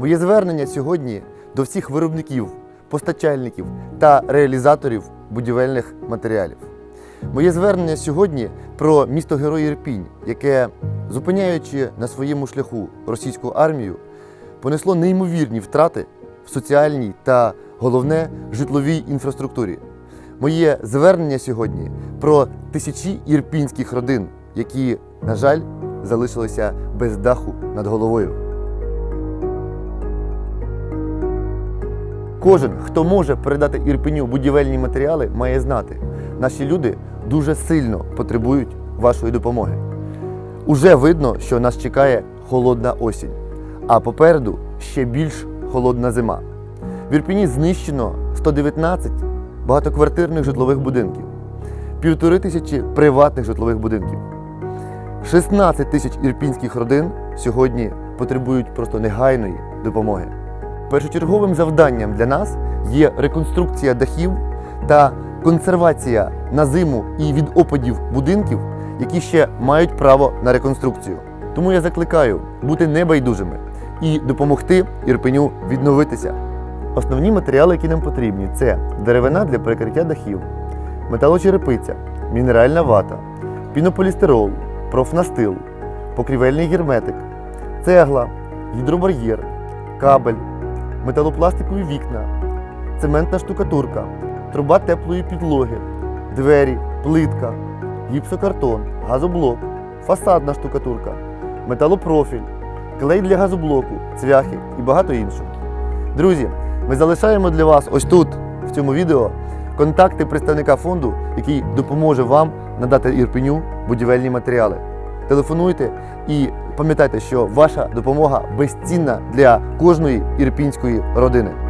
Моє звернення сьогодні до всіх виробників, постачальників та реалізаторів будівельних матеріалів. Моє звернення сьогодні про місто Герой Ірпінь, яке, зупиняючи на своєму шляху російську армію, понесло неймовірні втрати в соціальній та головне житловій інфраструктурі. Моє звернення сьогодні про тисячі ірпінських родин, які, на жаль, залишилися без даху над головою. Кожен, хто може передати Ірпеню будівельні матеріали, має знати, наші люди дуже сильно потребують вашої допомоги. Уже видно, що нас чекає холодна осінь, а попереду ще більш холодна зима. В Ірпені знищено 119 багатоквартирних житлових будинків, півтори тисячі приватних житлових будинків. 16 тисяч ірпінських родин сьогодні потребують просто негайної допомоги. Першочерговим завданням для нас є реконструкція дахів та консервація на зиму і від опадів будинків, які ще мають право на реконструкцію. Тому я закликаю бути небайдужими і допомогти Ірпеню відновитися. Основні матеріали, які нам потрібні, це деревина для перекриття дахів, металочерепиця, мінеральна вата, пінополістирол, профнастил, покрівельний герметик, цегла, гідробар'єр, кабель, металопластикові вікна, цементна штукатурка, труба теплої підлоги, двері, плитка, гіпсокартон, газоблок, фасадна штукатурка, металопрофіль, клей для газоблоку, цвяхи і багато іншого. Друзі, ми залишаємо для вас ось тут, в цьому відео, контакти представника фонду, який допоможе вам надати Ірпеню будівельні матеріали. Телефонуйте і пам'ятайте, що ваша допомога безцінна для кожної ірпінської родини.